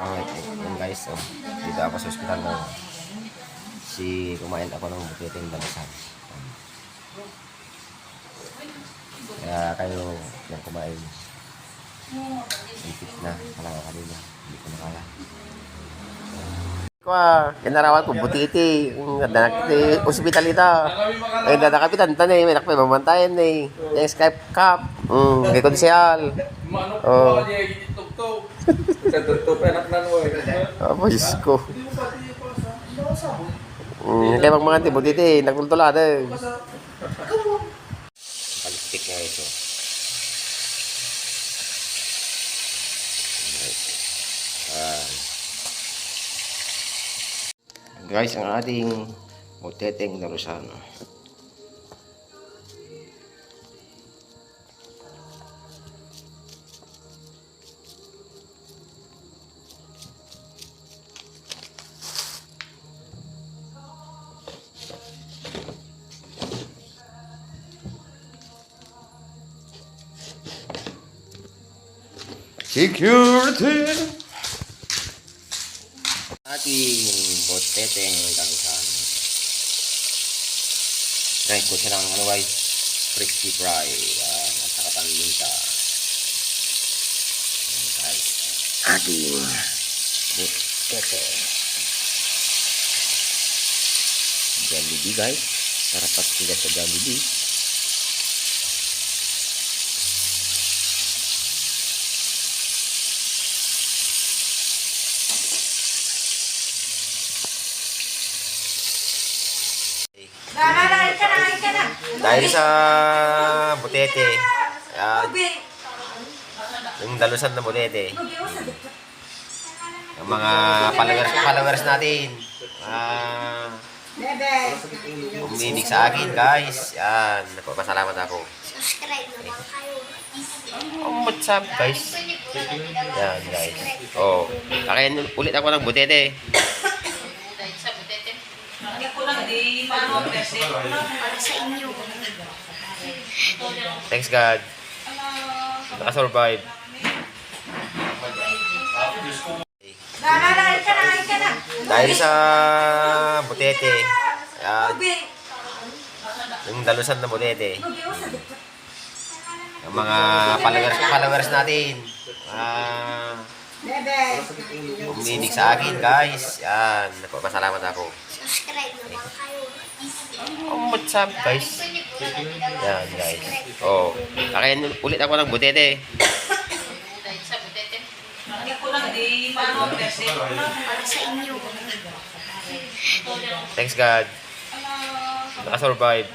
Pangit eh. Yun guys, oh. Dito ako sa ospital ngayon. Si kumain ako ng butiting dalasan. Kaya kayo yung kumain. Ipit na. Kala ka kanina. Hindi ko na kaya. Ko kinarawan ko butiti. Yung danak ti ospital ito. Ay dadakapitan tan eh, may nakpay mamantayan eh. Yung Skype cup. Mm, kay konsyal. Mano Oh. ko gitugtog. Sa tugtog anak na no. Ah, boys ko. Mm, kaya mag mga tibo dito eh, nagtultula eh. Palistik nga ito. Ah. Guys, ang ating muteteng na Rosano. Security! Ating boteteng dalusan. Try ko siya ng ano guys, crispy fry. Yan, at saka paminta. Yan guys. Ating botete. Guys. Sarap at sila sa Jollibee. Nananain ka na, kain ka na. Dahil sa butete, yan, Ubi. yung dalusan na butete, yung mga followers, followers natin, ah, uminig sa akin guys, yan, nagpapasalamat ako. Subscribe naman kayo. Oh, what's up guys? Yan guys. Oh, kakain ulit ako ng butete. Hindi ko lang di paano pwede. Para sa inyo. Thanks God. Nakasurvive. Nananain ka na, kain ka na. Dahil sa butete, yung dalusan na butete, yung mga followers, followers natin, ah, Bebe. Uminig sa akin guys. Yan, nagpapasalamat ako. Subscribe naman kayo. Oh, what's up guys? Yan guys. Oh, kakain ulit ako ng butete. Hindi ko lang di paano pwede. Para sa inyo. Thanks God. Nakasurvive.